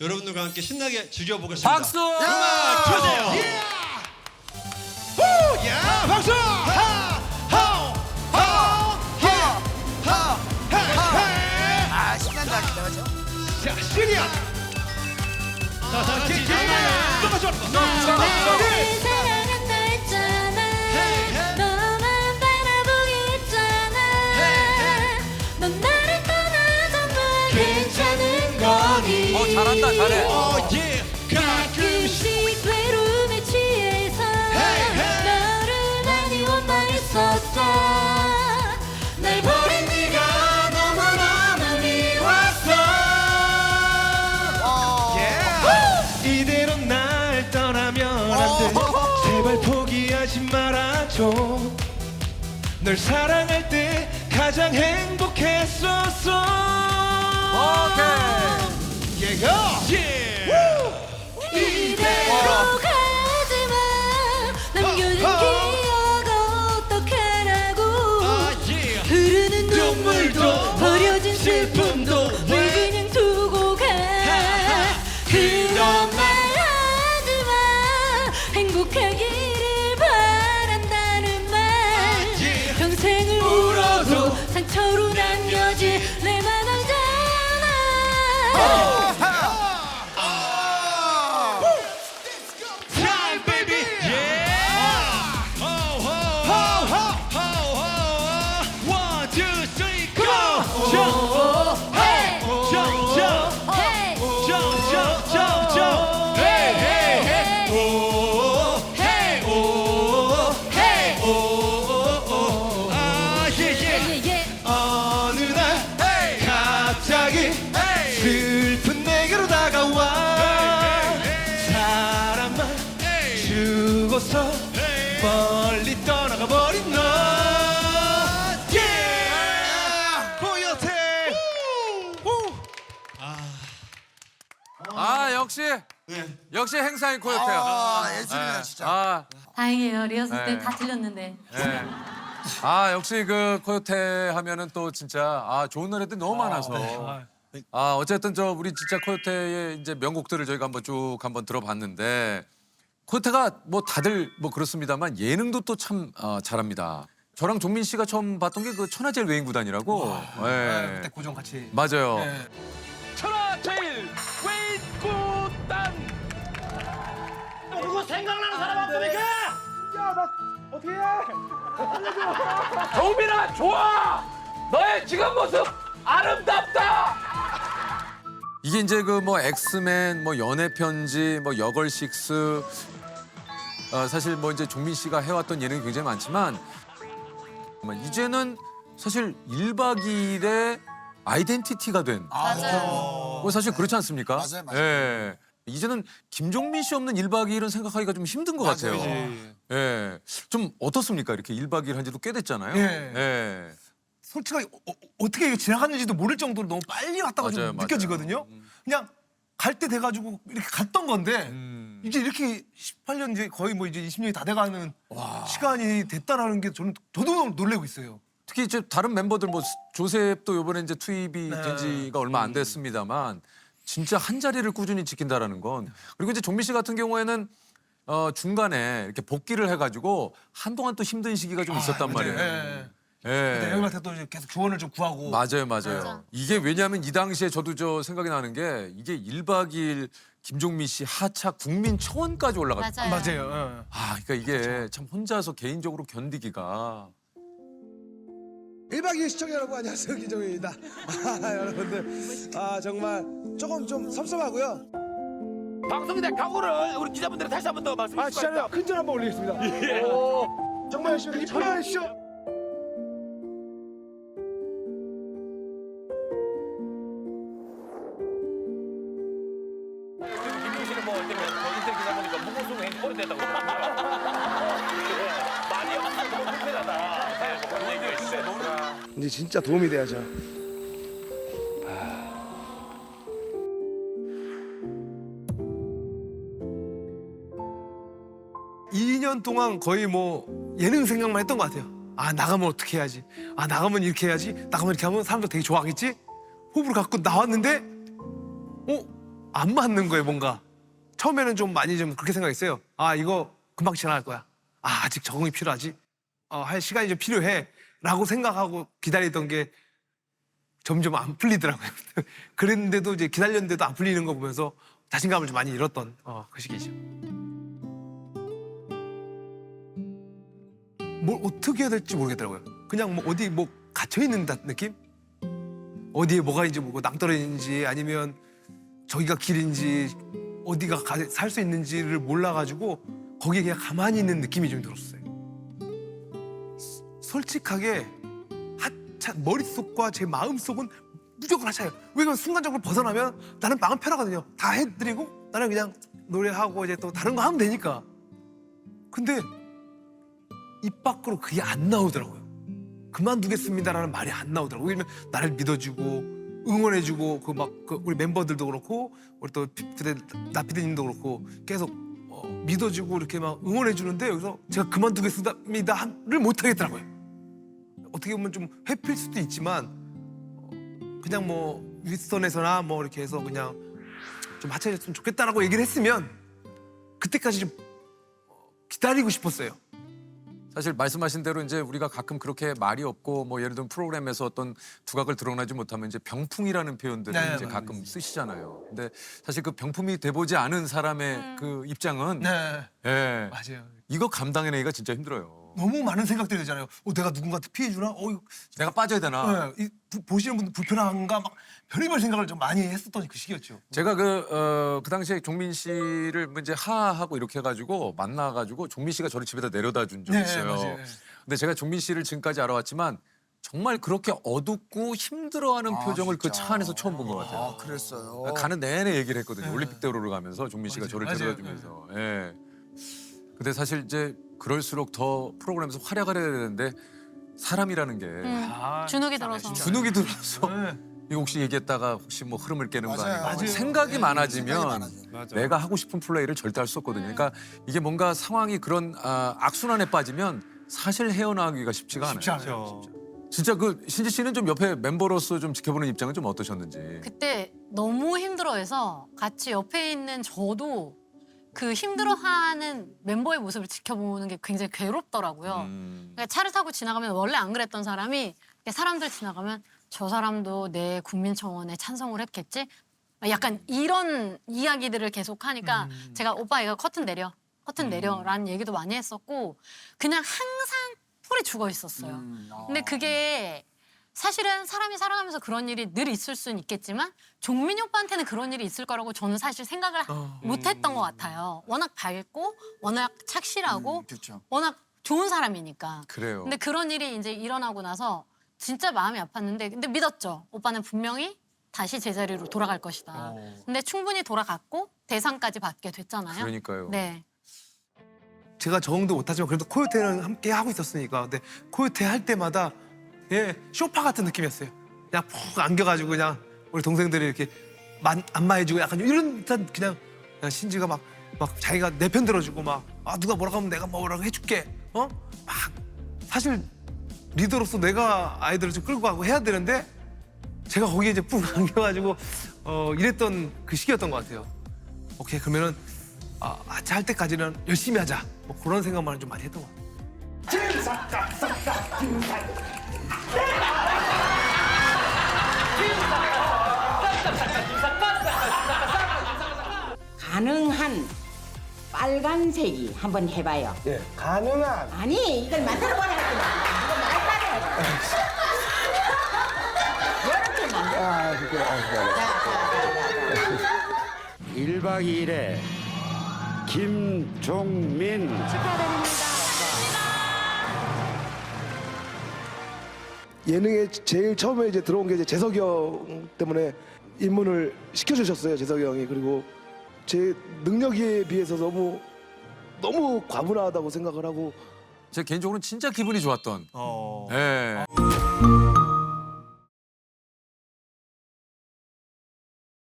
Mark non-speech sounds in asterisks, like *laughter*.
여러분들과 함께 신나게 즐겨보겠습니다. 박수! 음악 주세요. 후! 야 박수! 하! 하오! 하오! 하! 하! 하! 아 신난다 그죠? 자, 시리아. 자, 다 같이 똑같이 나 원망했었어 날 버린 네가 너무너무 미웠어 예. 이대로 날 떠나면 안 돼. 제발 포기하지 말아줘. 널 사랑할 때 가장 행복했었어. 오케이. 예가. 이대로 역시 역시 행사인 코요태야. 아 예술이네 예. 진짜. 아, 다행이에요. 리허설 때 네. 다 들렸는데. 예. 아 역시 그 코요태 하면은 또 진짜 아 좋은 노래들 너무 많아서. 아 어쨌든 저 우리 진짜 코요태의 이제 명곡들을 저희가 한번 쭉 한번 들어봤는데 코요태가 뭐 다들 뭐 그렇습니다만 예능도 또 참 잘합니다. 저랑 종민 씨가 처음 봤던 게 그 천하제일 외인구단이라고. 예. 그때 고정 같이 맞아요. 천 생각나는 사람 없습니까? 야 나 어떻게 해? *laughs* 정민아 좋아 너의 지금 모습 아름답다 이게 이제 그 뭐 엑스맨, 뭐 연애 편지, 뭐 여걸 식스 어, 사실 뭐 이제 종민 씨가 해왔던 예능이 굉장히 많지만 정말 이제는 사실 1박 2일의 아이덴티티가 된. 맞아요. 뭐 사실 그렇지 않습니까? 맞아요, 맞아요. 예. 이제는 김종민 씨 없는 1박 2일은 생각하기가 좀 힘든 것 같아요. 예. 좀 어떻습니까? 이렇게 1박 2일 한 지도 꽤 됐잖아요. 예. 예. 솔직하게 어, 떻게 이게 지나갔는지도 모를 정도로 너무 빨리 왔다가 맞아요, 좀 맞아요. 느껴지거든요. 그냥 갈 때 돼가지고 이렇게 갔던 건데 음. 이제 이렇게 18년 이제 거의 뭐 이제 20년이 다 돼가는 시간이 됐다라는 게 저는 저도 너무 놀래고 있어요. 특히 이제 다른 멤버들 뭐 조셉도 이번에 이제 투입이 네. 된 지가 얼마 안 됐습니다만 진짜 한 자리를 꾸준히 지킨다라는 건 그리고 이제 종민 씨 같은 경우에는 어 중간에 이렇게 복귀를 해가지고 한동안 또 힘든 시기가 좀 있었단 말이에요. 예. 예. 근데 형님한테 또 이제 계속 조언을 좀 구하고 맞아요, 맞아요. 맞아. 이게 왜냐하면 이 당시에 저도 저 생각이 나는 게 이게 1박 2일 김종민 씨 하차 국민 초원까지 올라갔다. 맞아요. 맞아요. 예. 아, 그러니까 이게 참 혼자서 개인적으로 견디기가 1박 2일 시청자 여러분 안녕하세요 기정입니다. 아, 여러분들 아 정말 조금 좀 섭섭하고요. 방송에 대한 각오를 우리 기자분들이 다시 한 번 더 말씀해 아 주시죠 진짜요? 큰절 한번 올리겠습니다. 예. 오, 정말 열심히 편안하시죠? 김민 씨는 뭐뭐 인생 기사 보니까 무고수고 행버이 됐다고 *laughs* 많이 없어서 너무 불편하다 네, 뭐 그런 얘기가 있어요 이제 진짜 도움이 돼야죠. 2년 동안 거의 뭐 예능 생각만 했던 것 같아요. 아 나가면 어떻게 해야지? 아 나가면 이렇게 해야지? 나가면 이렇게 하면 사람들 되게 좋아하겠지? 호불호 갖고 나왔는데 어안 맞는 거예요 뭔가 처음에는 좀 많이 좀 그렇게 생각했어요 아 이거 금방 지나갈 거야 아 아직 적응이 필요하지 어, 할 시간이 좀 필요해 라고 생각하고 기다리던 게 점점 안 풀리더라고요. *laughs* 그랬는데도 이제 기다렸는데도 안 풀리는 거 보면서 자신감을 좀 많이 잃었던 어, 그 시기죠. 뭘 어떻게 해야 될지 모르겠더라고요. 그냥 뭐 어디 뭐 갇혀 있는 듯 느낌? 어디에 뭐가 있는지 모르고 낭떠러지인지 아니면 저기가 길인지 어디가 살 수 있는지를 몰라가지고 거기에 그냥 가만히 있는 느낌이 좀 들었어요. 스- 솔직하게 하차 머릿속과 제 마음속은 무조건 하차예요. 왜냐면 순간적으로 벗어나면 나는 마음 편하거든요. 다 해드리고 나는 그냥 노래하고 이제 또 다른 거 하면 되니까. 근데 입 밖으로 그게 안 나오더라고요. 그만두겠습니다라는 말이 안 나오더라고. 왜냐면 나를 믿어주고 응원해주고 그 막 그 우리 멤버들도 그렇고 우리 또 피- 그때 나피디님도 그렇고 계속 어, 믿어주고 이렇게 막 응원해주는데 여기서 제가 그만두겠습니다를 못 하겠더라고요. 어떻게 보면 좀 회피일 수도 있지만 어, 그냥 뭐 윗선에서나 뭐 이렇게 해서 그냥 좀 하차해줬으면 좋겠다라고 얘기를 했으면 그때까지 좀 어, 기다리고 싶었어요. 사실 말씀하신 대로 이제 우리가 가끔 그렇게 말이 없고 뭐 예를 들면 프로그램에서 어떤 두각을 드러내지 못하면 이제 병풍이라는 표현들을 네, 이제. 가끔 쓰시잖아요. 근데 사실 그 병풍이 돼보지 않은 사람의 그 입장은 네, 예 맞아요. 이거 감당해내기가 진짜 힘들어요. 너무 많은 생각들이 들잖아요. 어, 내가 누군가한테 피해 주나? 어, 이거- 내가 빠져야 되나? 네, 이, 부- 보시는 분들 불편한가? 막 별의별 생각을 좀 많이 했었던 그 시기였죠. 제가 그, 어, 그 당시에 종민 씨를 뭐 이제 하하고 이렇게 해가지고 만나가지고 종민 씨가 저를 집에다 내려다 준 적이 네, 있어요. 맞아요. 네. 근데 제가 종민 씨를 지금까지 알아왔지만 정말 그렇게 어둡고 힘들어하는 표정을 그 차 안에서 처음 본 것 같아요. 아 그랬어요. 가는 내내 얘기를 했거든요. 네. 올림픽 대로를 가면서 종민 씨가 맞아요. 저를 맞아요. 데려다 주면서. 예. 근데 사실 이제 그럴수록 더 프로그램에서 활약을 해야 되는데 사람이라는 게 아, 주눅이 들어서. 주눅이 들어서 네. 이거 혹시 얘기했다가 혹시 뭐 흐름을 깨는 거 맞아요. 아닌가 맞아요. 생각이 네, 많아지면 생각이 내가 하고 싶은 플레이를 절대 할 수 없거든요. 그러니까 이게 뭔가 상황이 그런 아, 악순환에 빠지면 사실 헤어나가기가 쉽지가 않아요. 쉽지 않아요. 진짜 그 신지 씨는 좀 옆에 멤버로서 좀 지켜보는 입장은 좀 어떠셨는지. 그때 너무 힘들어해서 같이 옆에 있는 저도 그 힘들어하는 멤버의 모습을 지켜보는 게 굉장히 괴롭더라고요. 음. 그러니까 차를 타고 지나가면 원래 안 그랬던 사람이 사람들 지나가면 저 사람도 내 국민청원에 찬성을 했겠지? 약간 이런 이야기들을 계속 하니까 제가 오빠 이거 커튼 내려, 커튼 내려라는 얘기도 많이 했었고 그냥 항상 풀이 죽어 있었어요. 근데 그게 사실은 사람이 살아가면서 그런 일이 늘 있을 수는 있겠지만 종민이 오빠한테는 그런 일이 있을 거라고 저는 사실 생각을 못했던 것 같아요. 워낙 밝고 워낙 착실하고 그렇죠. 워낙 좋은 사람이니까. 그래요. 근데 그런 일이 이제 일어나고 나서 진짜 마음이 아팠는데 근데 믿었죠. 오빠는 분명히 다시 제자리로 돌아갈 것이다. 근데 충분히 돌아갔고 대상까지 받게 됐잖아요. 그러니까요. 네. 제가 적응도 못하지만 그래도 코요테는 함께 하고 있었으니까. 근데 코요테 할 때마다 예 쇼파 같은 느낌이었어요. 그냥 푹 안겨가지고 그냥 우리 동생들이 이렇게 만, 안마해주고 약간 이런 듯한 그냥, 그냥 신지가 막, 막 자기가 내 편 들어주고 막 아 누가 뭐라고 하면 내가 뭐라고 해줄게. 어? 막 사실 리더로서 내가 아이들을 좀 끌고 가고 해야 되는데 제가 거기에 이제 푹 *laughs* 안겨가지고 어 이랬던 그 시기였던 것 같아요. 오케이 그러면은 아, 하차 할 때까지는 열심히 하자. 뭐 그런 생각만 좀 많이 했던 것 같아요. 가능한 빨간색이 한번 해봐요. 예, 가능한 아니 이걸 만들어 보라 했구나. 이거 말빨리 이렇게 만들어. 아, 그게 아, 그게 자, 자, 자, 자, 자. 1박 2일에 김종민 예능에 제일 처음에 이제 들어온 게 이제 재석이 형 때문에 입문을 시켜주셨어요 재석이 형이 그리고 제 능력에 비해서 너무 너무 과분하다고 생각을 하고 제 개인적으로는 진짜 기분이 좋았던. 어. 예.